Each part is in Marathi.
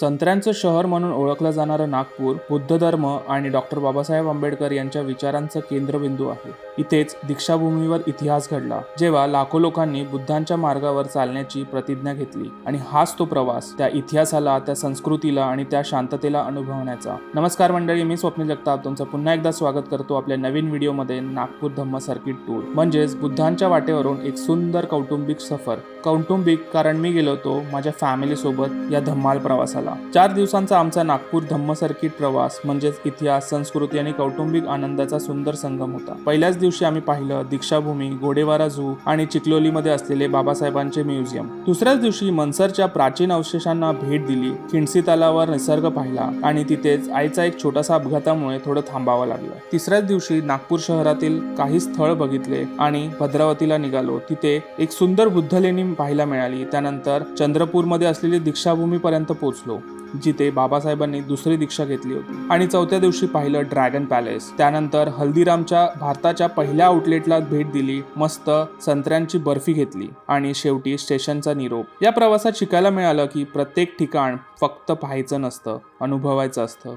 संत्र्यांचं शहर म्हणून ओळखलं जाणारं नागपूर बुद्ध धर्म आणि डॉक्टर बाबासाहेब आंबेडकर यांच्या विचारांचं केंद्रबिंदू आहे. इथेच दीक्षाभूमीवर इतिहास घडला जेव्हा लाखो लोकांनी बुद्धांच्या मार्गावर चालण्याची प्रतिज्ञा घेतली. आणि हाच तो प्रवास त्या इतिहासाला त्या संस्कृतीला आणि त्या शांततेला अनुभवण्याचा. नमस्कार मंडळी मी स्वप्न जगताप. तुमचं पुन्हा एकदा स्वागत करतो आपल्या नवीन व्हिडिओमध्ये नागपूर धम्म सर्किट टूर म्हणजेच बुद्धांच्या वाटेवरून एक सुंदर कौटुंबिक सफर. कौटुंबिक कारण मी गेलो होतो माझ्या फॅमिलीसोबत या धम्माल प्रवासाला. चार दिवसांचा आमचा नागपूर धम्म सर्किट प्रवास म्हणजेच इतिहास संस्कृती आणि कौटुंबिक आनंदाचा सुंदर संगम होता. पहिल्याच दिवशी आम्ही पाहिलं दीक्षाभूमी गोडेवारा झू आणि चिखलोलीमध्ये असलेले बाबासाहेबांचे म्युझियम. दुसऱ्याच दिवशी मनसरच्या प्राचीन अवशेषांना भेट दिली खिंडसी तलावावर निसर्ग पाहिला आणि तिथेच आईचा एक छोटासा अपघातामुळे थोडं थांबावं लागलं. तिसऱ्याच दिवशी नागपूर शहरातील काही स्थळ बघितले आणि भद्रावतीला निघालो. तिथे एक सुंदर बुद्धलेणी पाहायला मिळाली. त्यानंतर चंद्रपूरमध्ये असलेली दीक्षाभूमीपर्यंत पोहोचलो जिथे बाबासाहेबांनी दुसरी दीक्षा घेतली होती. आणि चौथ्या दिवशी पाहिलं ड्रॅगन पॅलेस त्यानंतर हल्दीरामच्या भारताच्या पहिल्या आउटलेटला भेट दिली मस्त संत्र्यांची बर्फी घेतली आणि शेवटी स्टेशनचा निरोप. या प्रवासात शिकायला मिळालं की प्रत्येक ठिकाण फक्त पाहायचं नसतं अनुभवायचं असतं.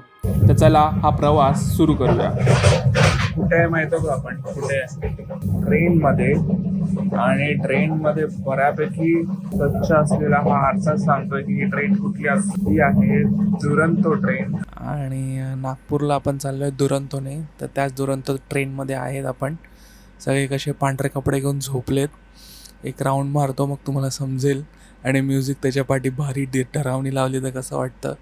तर चला हा प्रवास सुरू करूया. कुठे आहे माहिती का आपण? कुठे ट्रेनमध्ये. आणि ट्रेनमध्ये बऱ्यापैकी स्वच्छ असलेला हा आरसाच सांगतोय की ही ट्रेन कुठली असली आहे. दुरंतो ट्रेन. आणि नागपूरला आपण चाललोय दुरंतोने. तर त्याच दुरंतो ट्रेनमध्ये आहेत आपण. सगळे कसे पांढरे कपडे घेऊन झोपलेत. एक राऊंड मारतो मग तुम्हाला समजेल. आणि म्युझिक त्याच्या पाठी भारी डे ठरावणी लावली तर कसं वाटतं?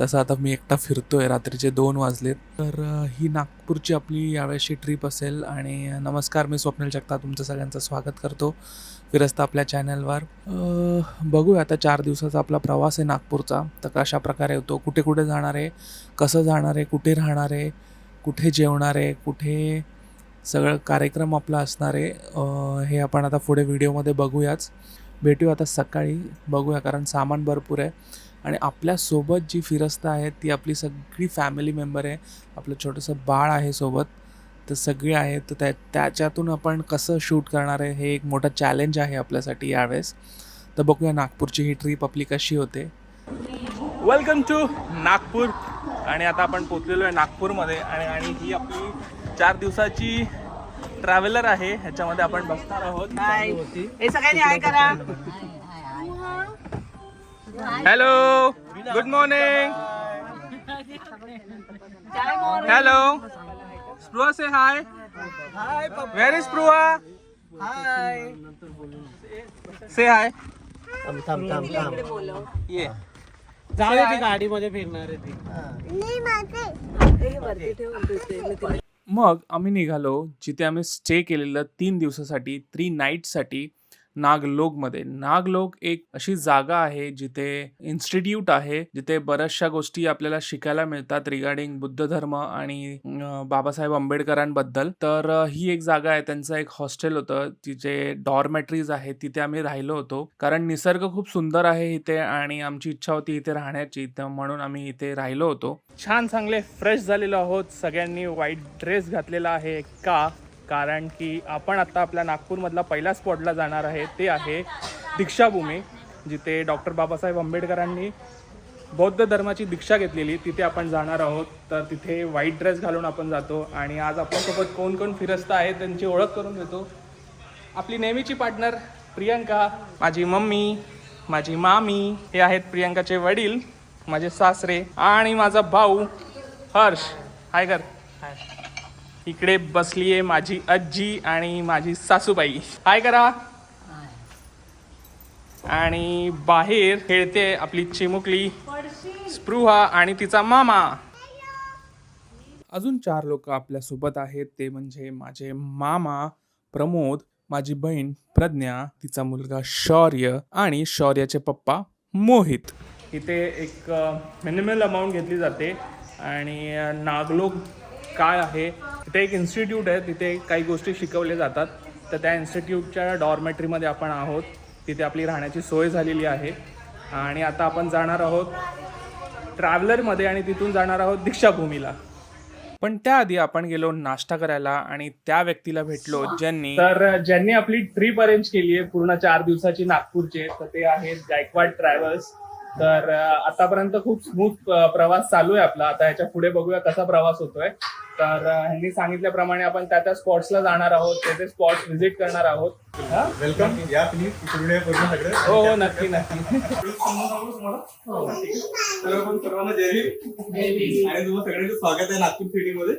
तसं आता मी एकटा फिरतो आहे रात्रीचे दोन वाजलेत. तर ही नागपूरची आपली यावेळेसची ट्रिप असेल आणि नमस्कार मी स्वप्नील जगता तुमचं सगळ्यांचं स्वागत करतो फिरस्ता आपल्या चॅनलवर बघूया आता चार दिवसाचा आपला प्रवास आहे नागपूरचा. तर कशा प्रकारे होतो कुठे कुठे जाणार आहे कसं जाणार आहे कुठे राहणार आहे कुठे जेवणार आहे कुठे सगळं कार्यक्रम आपला असणार आहे हे आपण आता पुढे व्हिडिओमध्ये बघूयाच. भेटूया आता सकाळी बघूया कारण सामान भरपूर आहे. आणि आपल्यासोबत जी फिरस्ता आहे ती आपली सगळी फॅमिली मेंबर आहे. आपलं छोटंसं बाळ आहे सोबत. तर सगळे आहेत. तर त्या त्याच्यातून आपण कसं शूट करणार आहे हे एक मोठं चॅलेंज आहे आपल्यासाठी यावेळेस. तर बघूया नागपूरची ही ट्रिप आपली कशी होते. Welcome to Nagpur. आणि आता आपण पोचलेलो आहे नागपूरमध्ये. आणि आणि ही आपली चार दिवसाची ट्रॅव्हलर आहे. ह्याच्यामध्ये आपण बसणार आहोत. हाय हे सगळ्यांनी हाय करा. Hello good morning hello Spruha say hi hi where is hi say hi थांब थांब थांब थांब ये जाऊ दे ती गाडीमध्ये फिरणार आहे ती मग आम्ही निघालो जिथे आम्ही स्टे केलेलं तीन दिवसासाठी थ्री नाईटसाठी नागलोकमध्ये. नागलोक एक अशी जागा आहे जिथे इन्स्टिट्यूट आहे जिथे बऱ्याचशा गोष्टी आपल्याला शिकायला मिळतात रिगार्डिंग बुद्ध धर्म आणि बाबासाहेब आंबेडकरांबद्दल. तर ही एक जागा आहे. त्यांचं एक हॉस्टेल होतं. तिचे डॉर्मेटरीज आहे तिथे आम्ही राहिलो होतो. कारण निसर्ग खूप सुंदर आहे इथे आणि आमची इच्छा होती इथे राहण्याची. तर म्हणून आम्ही इथे राहिलो होतो. छान चांगले फ्रेश झालेलो आहोत. सगळ्यांनी व्हाईट ड्रेस घातलेला आहे. का? कारण की आपण आता आपल्या नागपूरमधला पहिला स्पॉटला जाणार आहे ते आहे दीक्षाभूमी जिथे डॉक्टर बाबासाहेब आंबेडकरांनी बौद्ध धर्माची दीक्षा घेतलेली तिथे आपण जाणार आहोत. तर तिथे व्हाईट ड्रेस घालून आपण जातो आणि आज आपल्यासोबत कोण कोण फिरस्त आहे त्यांची ओळख करून घेतो आपली नेहमीची पार्टनर प्रियंका माझी मम्मी माझी मामी हे आहेत प्रियंकाचे वडील माझे सासरे आणि माझा भाऊ हर्ष. हाय कर इकडे बसली आहे माझी आजी आणि माझी सासूबाई. हाय करा. आणि बाहेर खेळते आपली चिमुकली स्पृहा आणि तिचा मामा. अजून चार लोक आपल्यासोबत आहेत. ते म्हणजे माझे मामा प्रमोद माझी बहीण प्रज्ञा तिचा मुलगा शौर्य आणि शौर्याचे पप्पा मोहित. इथे एक मिनिमल अमाऊंट घेतली जाते. आणि नागलोक काय आहे? तिथे एक इन्स्टिट्यूट आहे तिथे काही गोष्टी शिकवल्या जातात. तर त्या इन्स्टिट्यूटच्या डॉर्मेटरीमध्ये आपण आहोत. तिथे आपली राहण्याची सोय झालेली आहे. आणि आता आपण जाणार आहोत ट्रॅव्हलरमध्ये आणि तिथून जाणार आहोत दीक्षाभूमीला. पण त्याआधी आपण गेलो नाश्ता करायला आणि त्या व्यक्तीला भेटलो ज्यांनी तर ज्यांनी आपली ट्रिप अरेंज केली आहे पूर्ण चार दिवसाची नागपूरचे तर ते आहेत गायकवाड ट्रॅव्हल्स तर आतापर्यंत खूप स्मूथ प्रवास चालू आहे आपला. आता याच्यापुढे बघूया कसा प्रवास होतोय. तर ह्यांनी सांगितल्याप्रमाणे आपण त्या त्या स्पॉट्सला जाणार आहोत ते ते स्पॉट्स व्हिजिट करणार आहोत. हा? वेलकम. या प्लीज पूर्ण पूर्ण सगळं. हो हो नक्की नक्की. तर आपण सर्वांना जय हिंद आणि तुम्हाला सगळ्यांचं स्वागत आहे नागपूर सिटी मध्ये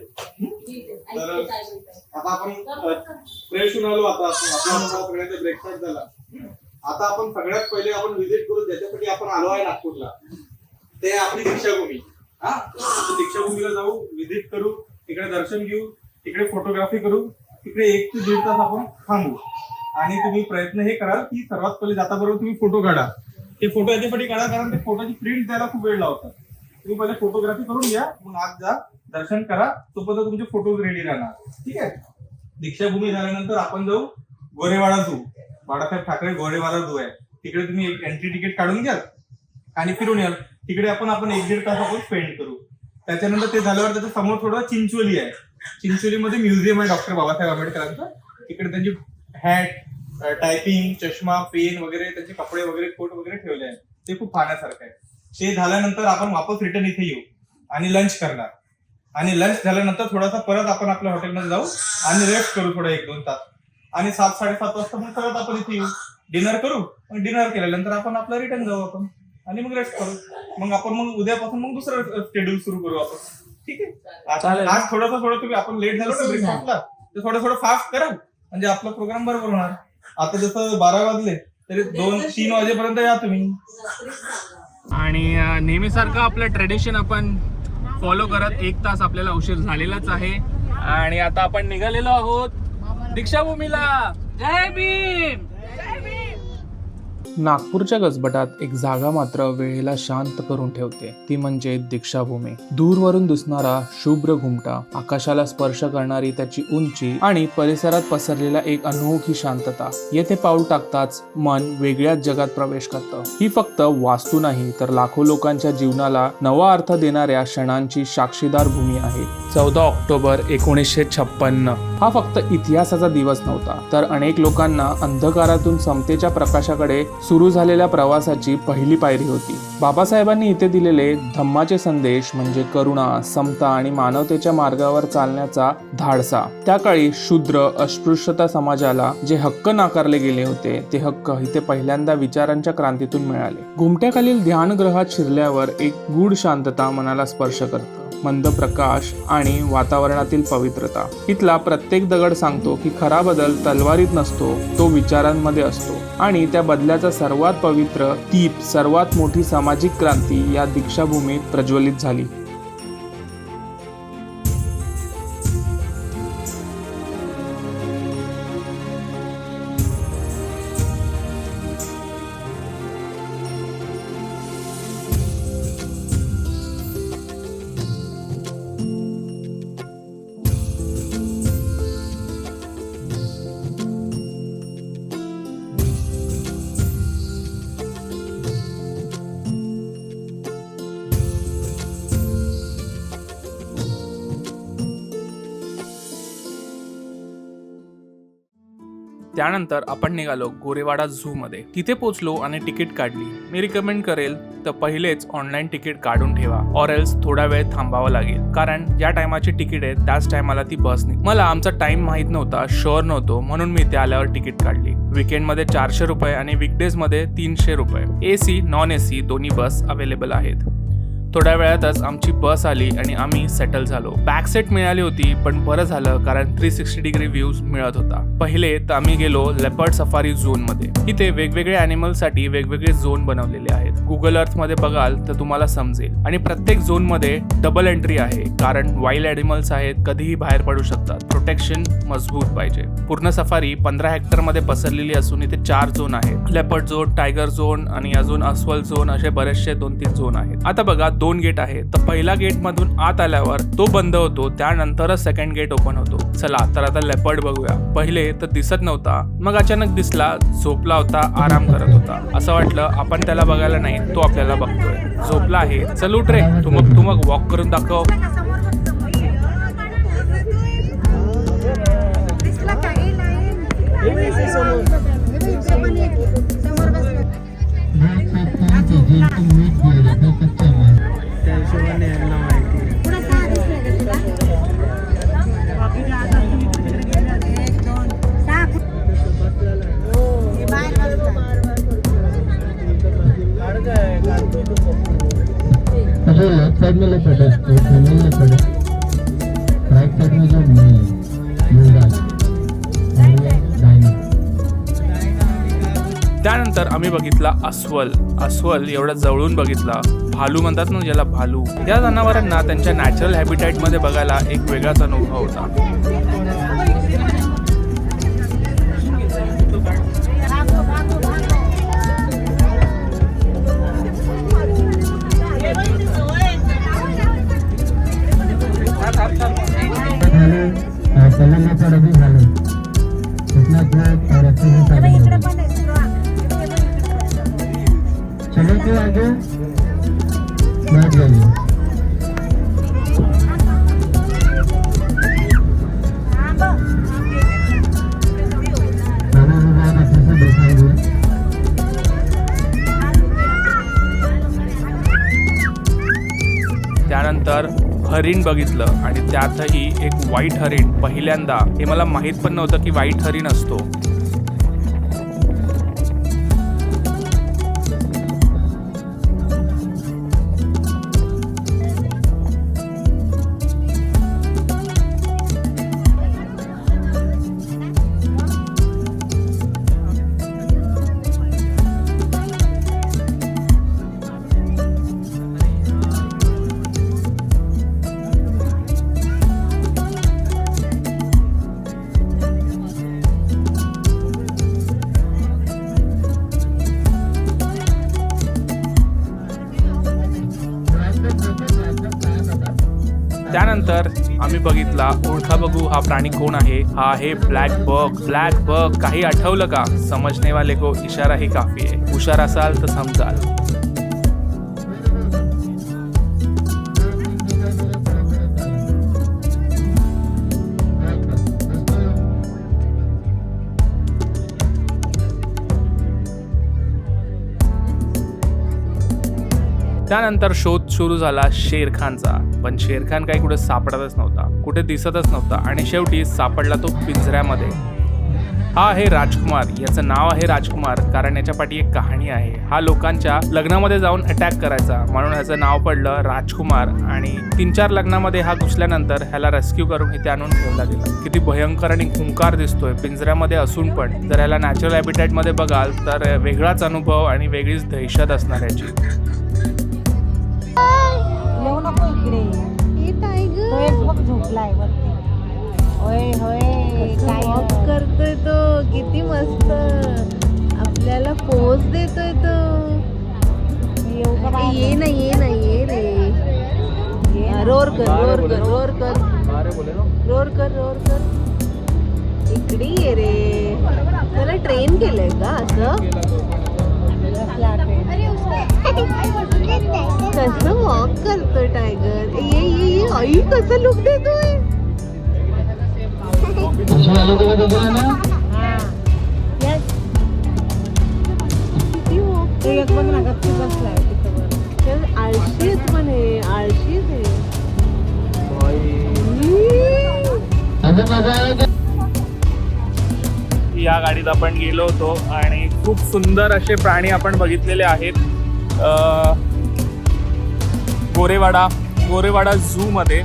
तर आता आपण फ्रेश होऊन आलो आता आपण आपला सगळ्यांचा ब्रेकफास्ट झाला आता आपण सगळ्यात पहिले आपण व्हिजिट करू ज्याच्यासाठी आपण आलो आहे नागपूरला ते आपली दीक्षाभूमी हा. तर दीक्षाभूमीला जाऊ व्हिजिट करू तिकडे दर्शन घेऊ तिकडे फोटोग्राफी करू तिकडे एक ते दीड तास आपण थांबू. आणि तुम्ही प्रयत्न हे करा की सर्वात पहिले जाता बरोबर तुम्ही फोटो काढा. ते फोटो याच्यासाठी काढा कारण ते फोटोची प्रिंट द्यायला खूप वेळ लावतात. तुम्ही पहिले फोटोग्राफी करून घ्या मग आज जा दर्शन करा तोपर्यंत तुमचे फोटोज रेडी राहणार. ठीक आहे? दीक्षाभूमी झाल्यानंतर आपण जाऊ गोरेवाडा झू बाळासाहेब ठाकरे गोरेवाडा झू आहे. तिकडे तुम्ही एक एंट्री तिकीट काढून घ्याल आणि फिरून याल. तिकडे आपण आपण एक दीड तास आपण स्पेंड करू. त्याच्यानंतर ते झाल्यावर त्याच्यासमोर थोडं चिंचोली आहे. चिंचोलीमध्ये म्युझियम आहे डॉक्टर बाबासाहेब आंबेडकरांचं. तिकडे त्यांची हॅट टायपिंग चष्मा पेन वगैरे त्यांचे कपडे वगैरे कोट वगैरे ठेवले आहेत. ते खूप पाहण्यासारखं आहे. ते झाल्यानंतर आपण वापस रिटर्न इथे येऊ आणि लंच करणार. आणि लंच झाल्यानंतर थोडासा परत आपण आपल्या हॉटेलमध्ये जाऊ आणि रेस्ट करू थोडा एक दोन तास. आणि सात साडेसात वाजता मग परत आपण इथे येऊ. डिनर करू मग डिनर केल्यानंतर आपण आपलं रिटर्न जाऊ आपण. आणि मग रेस्ट करू. मग आपण मग उद्यापासून मग दुसरं शेड्यूल सुरू करू आपण. ठीक आहे? चालेल. आज थोडंसं थोडं तुम्ही आपण लेट झालो ना ब्रेकफास्टला तर थोडं थोडं फास्ट करा. म्हणजे आपला प्रोग्राम बरोबर होणार. आता जसं बारा वाजले तरी दोन तीन वाजेपर्यंत या तुम्ही. आणि अं, नेहमीसारखं आपलं ट्रेडिशन आपण फॉलो करत एक तास आपल्याला उशीर झालेलाच आहे. आणि आता आपण निघालेलो आहोत दीक्षाभूमीला. जय भीम! नागपूरच्या गजबटात एक जागा मात्र वेळेला शांत करून ठेवते. ती म्हणजे दीक्षाभूमी. दूरवरून दिसणारा शुभ्र घुमटा आकाशाला स्पर्श करणारी त्याची उंची आणि परिसरात पसरलेला एक अनोखी शांतता. येथे पाऊल टाकताच मन वेगळ्याच जगात प्रवेश करतं. ही फक्त वास्तू नाही तर लाखो लोकांच्या जीवनाला नवा अर्थ देणाऱ्या क्षणांची साक्षीदार भूमी आहे. चौदा ऑक्टोबर एकोणीसशे छप्पन्न. हा फक्त इतिहासाचा दिवस नव्हता तर अनेक लोकांना अंधकारातून समतेच्या प्रकाशाकडे सुरू झालेल्या प्रवासाची पहिली पायरी होती. बाबासाहेबांनी इथे दिलेले धम्माचे संदेश म्हणजे करुणा समता आणि मानवतेच्या मार्गावर चालण्याचा धाडसा. त्या काळी शूद्र अस्पृश्यता समाजाला जे हक्क नाकारले गेले होते ते हक्क इथे पहिल्यांदा विचारांच्या क्रांतीतून मिळाले. घुमट्याखालील ध्यानग्रहात शिरल्यावर एक गूढ शांतता मनाला स्पर्श करतं. मंद प्रकाश आणि वातावरणातील पवित्रता. इथला प्रत्येक दगड सांगतो की खरा बदल तलवारीत नसतो तो विचारांमध्ये असतो आणि त्या बदल्याचा सर्वात पवित्र दीप सर्वात मोठी सामाजिक क्रांती या दीक्षाभूमीत प्रज्वलित झाली. त्यानंतर आपण निघालो गोरेवाडा झू मध्ये तिथे पोचलो आणि तिकीट काढली. मी रिकमेंड करेल तर पहिलेच ऑनलाईन तिकीट काढून ठेवा ऑर एल्स थोडा वेळ थांबावं लागेल. कारण ज्या टायमाची तिकीट आहे त्याच टायमाला ती बस नाही मला आमचा टाइम माहीत नव्हता शुअर नव्हतो म्हणून मी त्या आल्यावर तिकीट काढली. विकेंडमध्ये चारशे रुपये आणि विकडेजमध्ये तीनशे रुपये. एसी नॉन एसी दोन्ही बस अवेलेबल आहेत. थोड्या वेळातच आमची बस आली आणि आम्ही सेटल झालो. बॅक सेट मिळाली होती पण बरं झालं कारण थ्री सिक्स्टी डिग्री व्ह्यूज मिळत होता. पहिले तर आम्ही गेलो लेपर्ड सफारी झोनमध्ये. इथे वेगवेगळे अॅनिमलसाठी वेगवेगळे झोन बनवलेले आहेत. गुगल अर्थमध्ये बघाल तर तुम्हाला समजेल. आणि प्रत्येक झोनमध्ये डबल एंट्री आहे कारण वाईल्ड अॅनिमल्स आहेत कधीही बाहेर पडू शकतात. प्रोटेक्शन मजबूत पाहिजे. पूर्ण सफारी पंधरा हेक्टरमध्ये पसरलेली असून इथे चार झोन आहेत. लेपर्ड झोन टायगर झोन आणि अजून अस्वल झोन असे बरेचसे दोन तीन झोन आहेत. आता बघा दोन गेट आहेत तर पहिला गेट मधून आत आल्यावर तो बंद होतो त्यानंतरच सेकंड गेट ओपन होतो. चला तर आता लेपर्ड बघूया. पहिले तर दिसत नव्हता. मग अचानक दिसला झोपला होता आराम करत होता. असं वाटलं आपण त्याला बघायला नाही तो आपल्याला बघतोय. झोपला आहे. चल उठ रे तू मग तू मग वॉक करून दाखव. दिसला अरे लेफ्ट साइड में लेफ्ट है तो फैमिली लेफ्ट है राइट साइड में जो मेन मुंडा त्यानंतर आम्ही बघितला अस्वल. अस्वल एवढा जवळून बघितला. भालू म्हणतात ना ज्याला भालू. या जनावरांना त्यांच्या नॅचरल हॅबिटॅटमध्ये बघायला एक वेगळाच अनुभव होता. तर हरिण बघितलं आणि त्यातही एक वाईट हरिण पहिल्यांदा हे मला माहीत पण नव्हतं की वाईट हरिण असतो. बघितला. ओळखा बघू हा प्राणी कोण आहे? हा आहे ब्लॅक बग ब्लॅक बग काही आठवलं का? समजने वाले को इशारा ही काफी आहे हुशार असाल तर समजाल. त्यानंतर शोध सुरू झाला शेरखानचा. पण शेरखान काही कुठे सापडतच नव्हता. कुठे दिसतच नव्हता. आणि शेवटी सापडला तो पिंजऱ्यामध्ये. हा आहे राजकुमार. याचं नाव आहे राजकुमार. कारण याच्या पाठी एक कहाणी आहे. हा लोकांच्या लग्नामध्ये जाऊन अटॅक करायचा. म्हणून ह्याचं नाव पडलं राजकुमार. आणि तीन चार लग्नामध्ये हा घुसल्यानंतर ह्याला रेस्क्यू करून इथे आणून ठेवला गेला. किती भयंकर आणि हुंकार दिसतोय. पिंजऱ्यामध्ये असून पण. जर ह्याला नॅचरल हॅबिटॅटमध्ये बघाल तर वेगळाच अनुभव आणि वेगळीच दहशत असणार याची. येऊ नको इकडे. तो एक बघ झोपलाय वरती. होय होय काय करतोय तो? किती मस्त. आपल्याला पोच देतोय तो. येऊ का? ये ना ये ना ये रे. रोर कर रोर कर रोर कर. रोर कर रोर कर. इकडे ये रे. त्याला ट्रेन केलंय का असं. कसं वॉक करतोय टायगर ये ये ये आई कसं लुक देतोय पीछे वाले को भी देख रहे हैं ना हा. या गाडीत आपण गेलो होतो आणि खूप सुंदर असे प्राणी आपण बघितलेले आहेत. गोरेवाडा गोरेवाडा झूमध्ये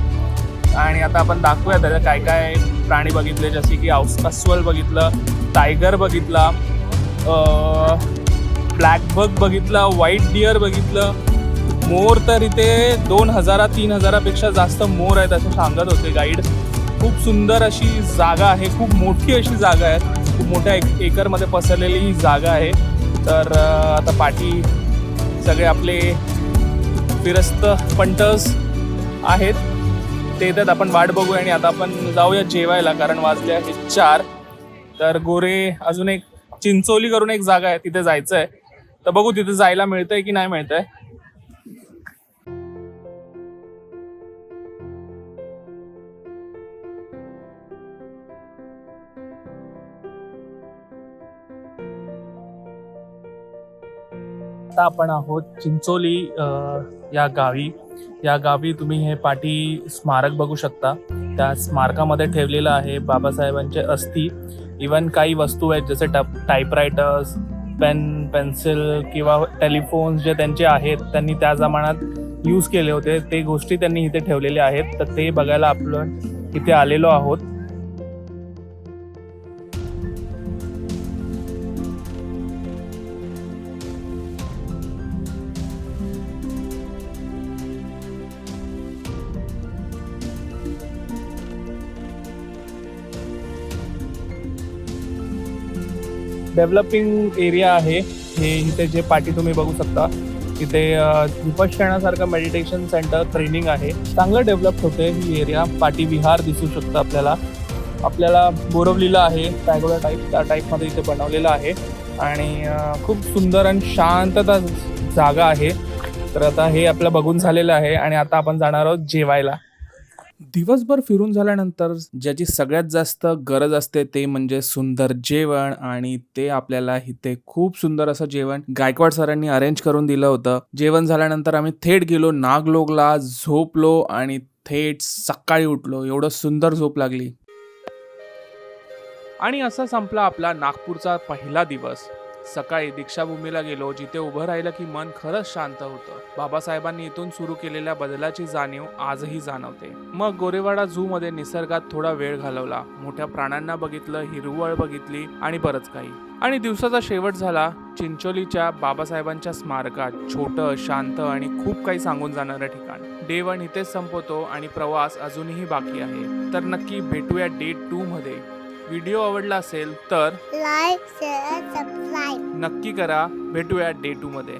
आणि आता आपण दाखवूया त्याच्या काय काय प्राणी बघितले जसे की औस अस्वल बघितलं टायगर बघितला ब्लॅक बग बघितला व्हाईट डिअर बघितलं. मोर तर इथे दोन हजारा तीन हजारापेक्षा जास्त मोर आहेत असं सांगत होते गाईड खूप सुंदर अशी जागा आहे खूप मोठी अशी जागा आहे. खूप मोठ्या एक एकरमध्ये पसरलेली ही जागा आहे. तर आता पाठी सगळे आपले फिरस्त पंटर्स आहेत. ते येतात आपण वाट बघूया आणि आता आपण जाऊया जेवायला कारण वाजले आहेत चार. तर गोरे अजून एक चिंचोली करून एक जागा आहे तिथे जायचं आहे तर बघू तिथे जायला मिळतंय की नाही मिळतंय. आत्ता आपण आहोत चिंचोली या गावी. या गावी तुम्ही हे पाटी स्मारक बघू शकता. त्या स्मारकामध्ये ठेवलेलं आहे बाबासाहेबांचे अस्थि. इवन काही वस्तू आहेत जसे टप टाईपरायटर्स पेन पेन्सिल किंवा टेलिफोन्स जे त्यांचे आहेत त्यांनी त्या जमान्यात यूज केले होते. ते गोष्टी त्यांनी इथे ठेवलेल्या आहेत. तर ते बघायला आपण इथे आलेलो आहोत. डेव्हलपिंग एरिया आहे. हे इथे जे पाठी तुम्ही बघू शकता. इथे अ, मेडिटेशन सेंटर ट्रेनिंग आहे. चांगलं डेव्हलप होते ही एरिया पाटी विहार दिसू शकतं आपल्याला. आपल्याला बोरवलेलं आहे टायगोला टाईप त्या टाईपमध्ये इथे बनवलेलं आहे. आणि खूप सुंदर आणि शांतता जागा आहे. तर आता हे आपलं बघून झालेलं आहे. आणि आता आपण जाणार आहोत जेवायला. दिवसभर फिरून झाल्यानंतर ज्याची सगळ्यात जास्त गरज असते ते म्हणजे सुंदर जेवण आणि ते आपल्याला इथे खूप सुंदर असं जेवण गायकवाड सरांनी अरेंज करून दिलं होतं. जेवण झाल्यानंतर आम्ही थेट गेलो नागलोकला झोपलो आणि थेट सकाळी उठलो. एवढं सुंदर झोप लागली. आणि असा संपला आपला नागपूरचा पहिला दिवस. सकाळी दीक्षाभूमीला गेलो जिथे उभं राहिलं की मन खरंच शांत होतं. बाबासाहेबांनी इथून सुरू केलेल्या बदलाची जाणीव आजही जाणवते. मग गोरेवाडा झू मध्ये निसर्गात थोडा वेळ घालवला. मोठ्या प्राण्यांना बघितलं हिरवळ बघितली आणि बरंच काही. आणि दिवसाचा शेवट झाला चिंचोलीच्या बाबासाहेबांच्या स्मारकात. छोटं शांत आणि खूप काही सांगून जाणारं ठिकाण. डे वन इथेच संपवतो आणि प्रवास अजूनही बाकी आहे. तर नक्की भेटूया डे टू मध्ये व्हिडिओ आवडला असेल तर लाईक शेअर सबस्क्राईब नक्की करा. भेटूया डे टू मध्ये.